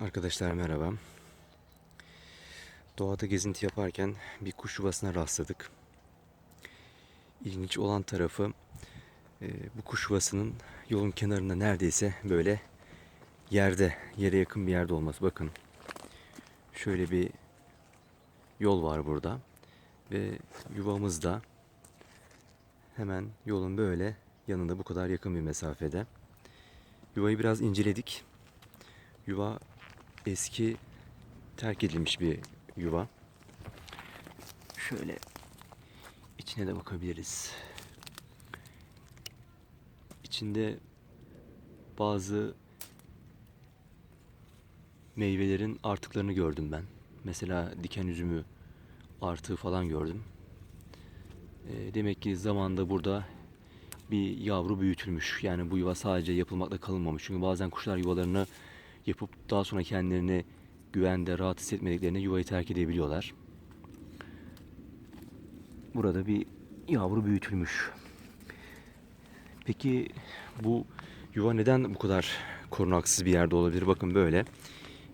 Arkadaşlar merhaba. Doğada gezinti yaparken bir kuş yuvasına rastladık. İlginç olan tarafı e, bu kuş yuvasının yolun kenarında neredeyse böyle yerde, yere yakın bir yerde olması. Bakın şöyle bir yol var burada ve yuvamız da hemen yolun böyle yanında bu kadar yakın bir mesafede. Yuvayı biraz inceledik. Yuva eski terk edilmiş bir yuva. Şöyle içine de bakabiliriz. İçinde bazı meyvelerin artıklarını gördüm ben. Mesela diken üzümü artığı falan gördüm. Ee, demek ki zamanda burada bir yavru büyütülmüş. Yani bu yuva sadece yapılmakla kalınmamış. Çünkü bazen kuşlar yuvalarını yapıp daha sonra kendilerini güvende, rahat hissetmediklerinde yuvayı terk edebiliyorlar. Burada bir yavru büyütülmüş. Peki bu yuva neden bu kadar korunaksız bir yerde olabilir? Bakın böyle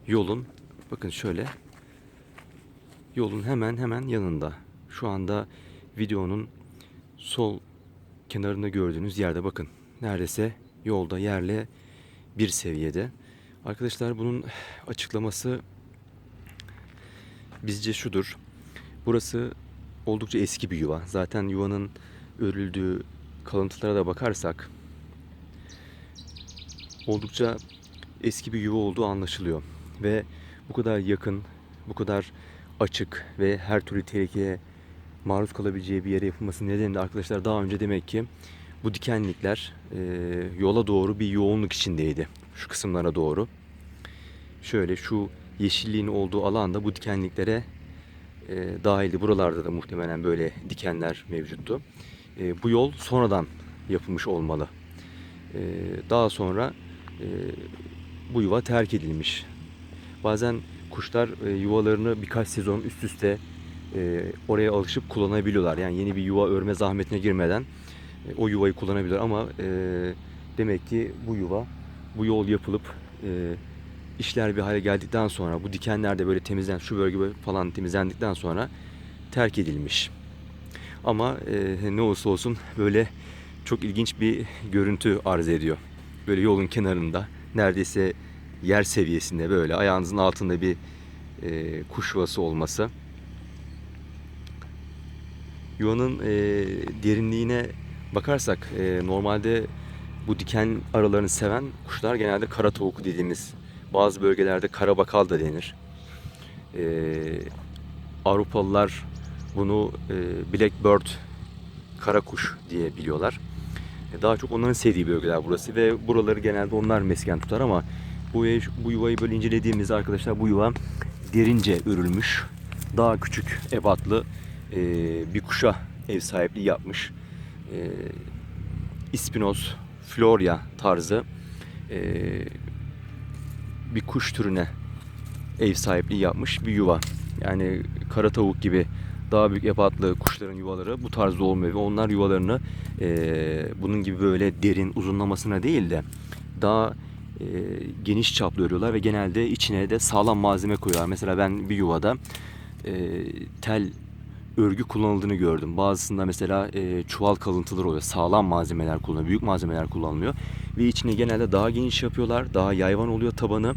yolun bakın şöyle yolun hemen hemen yanında. Şu anda videonun sol kenarında gördüğünüz yerde bakın. Neredeyse yolda yerle bir seviyede. Arkadaşlar bunun açıklaması bizce şudur. Burası oldukça eski bir yuva. Zaten yuvanın örüldüğü kalıntılara da bakarsak oldukça eski bir yuva olduğu anlaşılıyor. Ve bu kadar yakın, bu kadar açık ve her türlü tehlikeye maruz kalabileceği bir yere yapılması nedeni de arkadaşlar daha önce demek ki bu dikenlikler e, yola doğru bir yoğunluk içindeydi. Şu kısımlara doğru. Şöyle şu yeşilliğin olduğu alanda bu dikenliklere e, dahildi. Buralarda da muhtemelen böyle dikenler mevcuttu. E, bu yol sonradan yapılmış olmalı. E, daha sonra e, bu yuva terk edilmiş. Bazen kuşlar e, yuvalarını birkaç sezon üst üste e, oraya alışıp kullanabiliyorlar. Yani yeni bir yuva örme zahmetine girmeden e, o yuvayı kullanabilir ama e, demek ki bu yuva bu yol yapılıp e, işler bir hale geldikten sonra bu dikenler de böyle temizlen şu bölge falan temizlendikten sonra terk edilmiş. Ama e, ne olursa olsun böyle çok ilginç bir görüntü arz ediyor. Böyle yolun kenarında neredeyse yer seviyesinde böyle ayağınızın altında bir e, kuş yuvası olması. Yuvanın e, derinliğine bakarsak e, normalde bu diken aralarını seven kuşlar genelde kara tavuk dediğimiz bazı bölgelerde karabakal da denir. E, Avrupalılar bunu e, blackbird kara kuş diye biliyorlar. E, daha çok onların sevdiği bölgeler burası ve buraları genelde onlar mesken tutar ama bu, bu yuvayı böyle incelediğimizde arkadaşlar bu yuva derince örülmüş. Daha küçük ebatlı e, bir kuşa ev sahipliği yapmış. E, İspinoz Floria tarzı e, bir kuş türüne ev sahipliği yapmış bir yuva. Yani kara tavuk gibi daha büyük ebatlı kuşların yuvaları bu tarzda olmuyor ve onlar yuvalarını e, bunun gibi böyle derin uzunlamasına değil de daha e, geniş çaplı örüyorlar ve genelde içine de sağlam malzeme koyuyorlar. Mesela ben bir yuvada e, tel örgü kullanıldığını gördüm. Bazısında mesela e, çuval kalıntıları oluyor. Sağlam malzemeler kullanılıyor. Büyük malzemeler kullanılıyor. Ve içini genelde daha geniş yapıyorlar. Daha yayvan oluyor tabanı.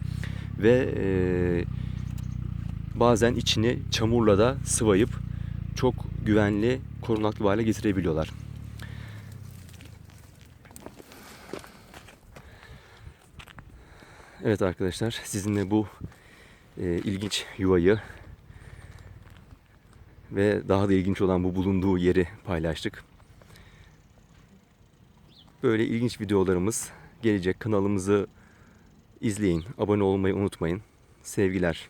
Ve e, bazen içini çamurla da sıvayıp çok güvenli, korunaklı bir hale getirebiliyorlar. Evet arkadaşlar sizinle bu e, ilginç yuvayı ve daha da ilginç olan bu bulunduğu yeri paylaştık. Böyle ilginç videolarımız gelecek. Kanalımızı izleyin. Abone olmayı unutmayın. Sevgiler.